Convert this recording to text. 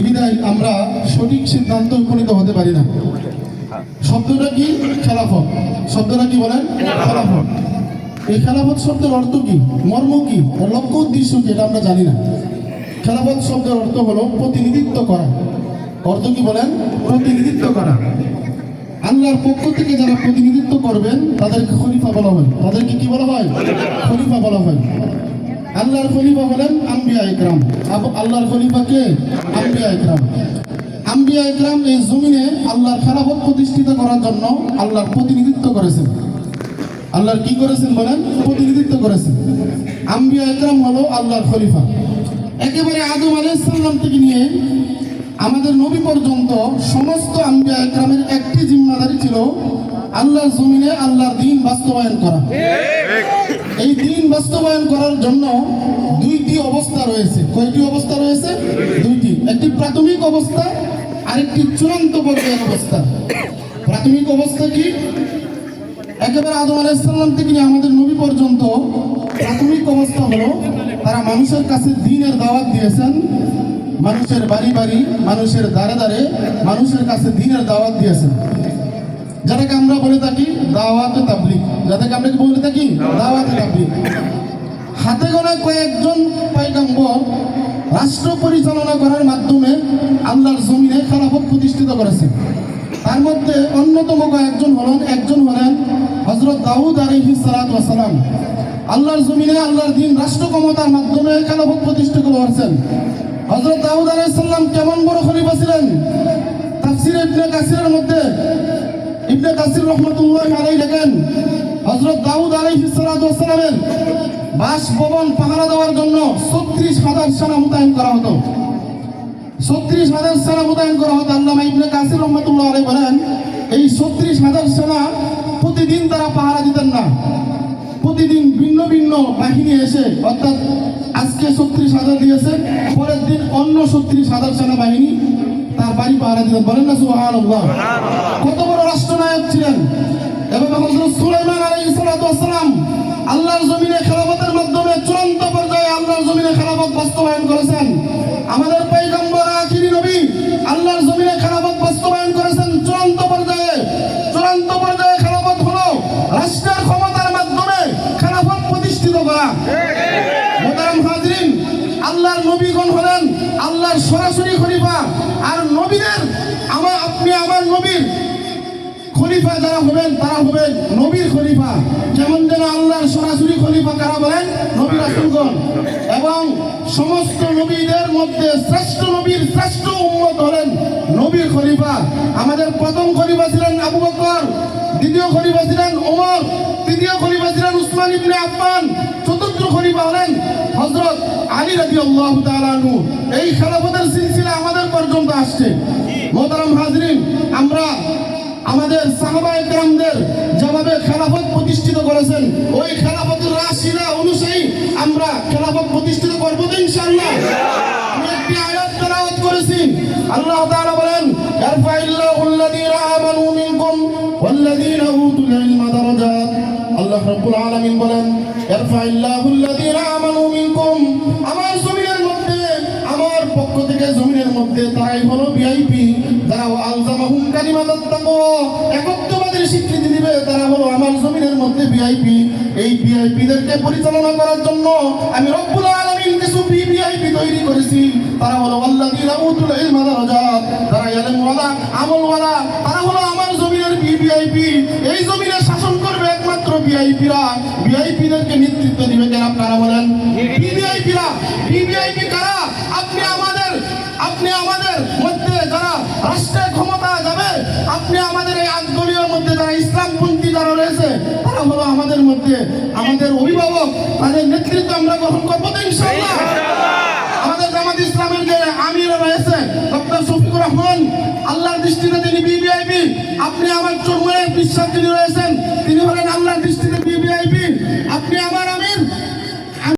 বিধায় আমরা সঠিক সিদ্ধান্ত উপনীত হতে পারি না। শব্দটা কি? খেলাফত। শব্দটা কি বলেন? খেলাফত। এই খেলাফত শব্দের অর্থ কি? মর্ম কি? লক্ষ্য উদ্দেশ্য কি? এটা আমরা জানি না। খেলাফত শব্দের অর্থ হলো প্রতিনিধিত্ব করা। অর্থ কি বলেন? প্রতিনিধিত্ব করা। আল্লাহর পক্ষ থেকে যারা প্রতিনিধিত্ব করবেন, তাদেরকে খলিফা বলা হয়। তাদেরকে কি বলা হয়? খলিফা বলা হয়। আল্লাহর খলিফা হলেন আম্বিয়া ইকরাম। আল্লাহর খলিফা কে? আম্বিয়া ইকরাম। আম্বিয়া ইকরাম এই জমিনে আল্লাহর খেলাফত প্রতিষ্ঠিত করার জন্য আল্লাহর প্রতিনিধিত্ব করেছেন। আল্লাহর কি করেছেন বলেন? প্রতিনিধিত্ব করেছেন। আম্বিয়া ইকরাম হলো আল্লাহর খলিফা। একেবারে আদম আলাইসাল্লাম থেকে নিয়ে আমাদের নবী পর্যন্ত সমস্ত আম্বিয়া ইকরামের একটি জিম্মাদারি ছিল আল্লাহর জমিনে আল্লাহর দিন বাস্তবায়ন করা। এই দিন বাস্তবায়ন করার জন্য দুইটি অবস্থা রয়েছে। কয়টি অবস্থা রয়েছে? দুইটি। একটি প্রাথমিক অবস্থা, আরেকটি চূড়ান্ত পর্যায়ের অবস্থা। প্রাথমিক অবস্থা কি? একেবারে আদম আলাইসাল্লাম থেকে আমাদের নবী পর্যন্ত প্রাথমিক অবস্থা হলো, তারা মানুষের কাছে দিনের দাওয়াত দিয়েছেন, মানুষের বাড়ি বাড়ি, মানুষের দ্বারে দ্বারে মানুষের কাছে দিনের দাওয়াত দিয়েছেন। যেটাকে আমরা বলে থাকি দাওয়াতে তাবলিক যাদেরকে আমরা কি বলে থাকি? দাওয়াতে। তাবলিক হাতে গোনা কয়েকজন পাইগাম্বর রাষ্ট্র পরিচালনা করার মাধ্যমে আল্লাহর জমিনে খেলাফত প্রতিষ্ঠিত করেছে। তার মধ্যে অন্যতম কয়েকজন হলেন একজন হলেন হজরত দাউদ আলহি সালাম আল্লাহর জমিনে আল্লাহর দিন রাষ্ট্র ক্ষমতার মাধ্যমে খেলাফত প্রতিষ্ঠিত করেছেন। হজরত দাউদ আলাইসাল্লাম কেমন বড় খলিফা ছিলেন? তাফসির ইবনে কাসিরের মধ্যে ইবনে কাসির রহমতুল্লাহ আলাই লেখেন হজরত দাউদ আলাইহিস সালামের বাসভবন পাহারা দেওয়ার জন্য ছত্রিশ হাজার সেনা মোতায়েন করা হতো। ছত্রিশ হাজার সেনা মোতায়েন করা হতো। আল্লামা ইবনে কাসির রহমতুল্লাহ আলাই বলেন, এই ছত্রিশ হাজার সেনা প্রতিদিন তারা পাহারা দিতেন না। প্রতিদিন ভিন্ন ভিন্ন বাহিনী এসে, অর্থাৎ আজকে ছত্রিশ হাজার দিয়েছে, পরের দিন অন্য ছত্রিশ হাজার সেনা বাহিনী তার বাড়ি পাহারা দিতেন বলেন না সুহান কত বড় রাষ্ট্রনায়ক ছিলেন। এবং হযরত সুলাইমান ওয়াসসালাম আল্লাহর জমিনে খেলাফতের মাধ্যমে চূড়ান্ত পর্যায়ে আল্লাহর জমিনে খেলাফত বাস্তবায়ন করেছেন। আমাদের পয়গম্বর আখিরি নবী আল্লাহর জমিনে খেলাফত বাস্তবায়ন করেছেন চূড়ান্ত পর্যায়ে। চূড়ান্ত পর্যায়ে খেলাফত হলো রাষ্ট্রের ক্ষমতার মাধ্যমে খেলাফত প্রতিষ্ঠিত করা। মোতারাম হাজরিন আল্লাহর হলেন আল্লাহর সরাসরি খলিফা আর নবীদের আমার আপনি আমার নবীর খলিফা যারা হবেন, তারা হবেন নবীর খলিফা। যেমন যেন আল্লাহর সরাসরি খলিফা কারা বলেন? নবী রাসূলগণ। এবং সমস্ত নবীদের মধ্যে শ্রেষ্ঠ নবীর শ্রেষ্ঠ উম্মত হলেন নবীর খলিফা। আমাদের প্রথম খলিফা ছিলেন আবু বকর। দ্বিতীয় খলিফা ছিলেন ওমর, তৃতীয় খলিফা ছিলেন উসমান ইবনে আফফান, চতুর্থ খলিফা হলেন হযরত আলী রাদিয়াল্লাহু তাআলা আনহু। এই খেলাফতের সিলসিলা আমাদের পর্যন্ত আসছে। মোহতারাম হাজরিন, আমরা আমাদের সাহাবায়ে কেরামদের যেভাবে খেলাফত প্রতিষ্ঠিত করেছেন, ওই আল্লাহ তাআলা বলেন ইয়ারফাইল্লাহুল্লাযীনা আমানু মিনকুম উতুল ইলমা দারাজাত। আল্লাহ রাব্বুল আলামিন বলেন আমানু মিনকুম। আমার জমিনের মধ্যে, আমার পক্ষ থেকে জমিনের মধ্যে তারাই হলো ভিআইপি যারা আলজামাহুম কালিমাতাত তাকওয়া একত্ববাদের স্বীকৃতি দিবে, তারা হলো আমার জমিনের মধ্যে ভিআইপি এই ভিআইপিদেরকে পরিচালনা করার জন্য আমি রব্বুল আলামিন করেছি। তারা হলো দারাজাত তারা হলো আমার জমিনের এই জমিনে শাসন করবে একমাত্র নেতৃত্ব দিবে কেন আপনারা বলেন? কারা? আপনি আমাদের আপনি আমাদের মধ্যে যারা রাষ্ট্রের ক্ষমতা যাবে, আপনি আমাদের এই আন্দোলনের মধ্যে যারা ইসলামপন্থী যারা রয়েছে, তারা হলো আমাদের মধ্যে, আমাদের অভিভাবক, তাদের নেতৃত্ব আমরা গ্রহণ করব তো ইনশাআল্লাহ। আমিরও রয়েছেন, ডক্টর শফিকুর রহমান, আল্লাহর দৃষ্টিতে তিনি বিবিআইপি আপনি আমার চর্মের বিশ্বাস তিনি রয়েছেন, তিনি হলেন আল্লাহর দৃষ্টিতে বিবিআইপি আপনি আমার আমির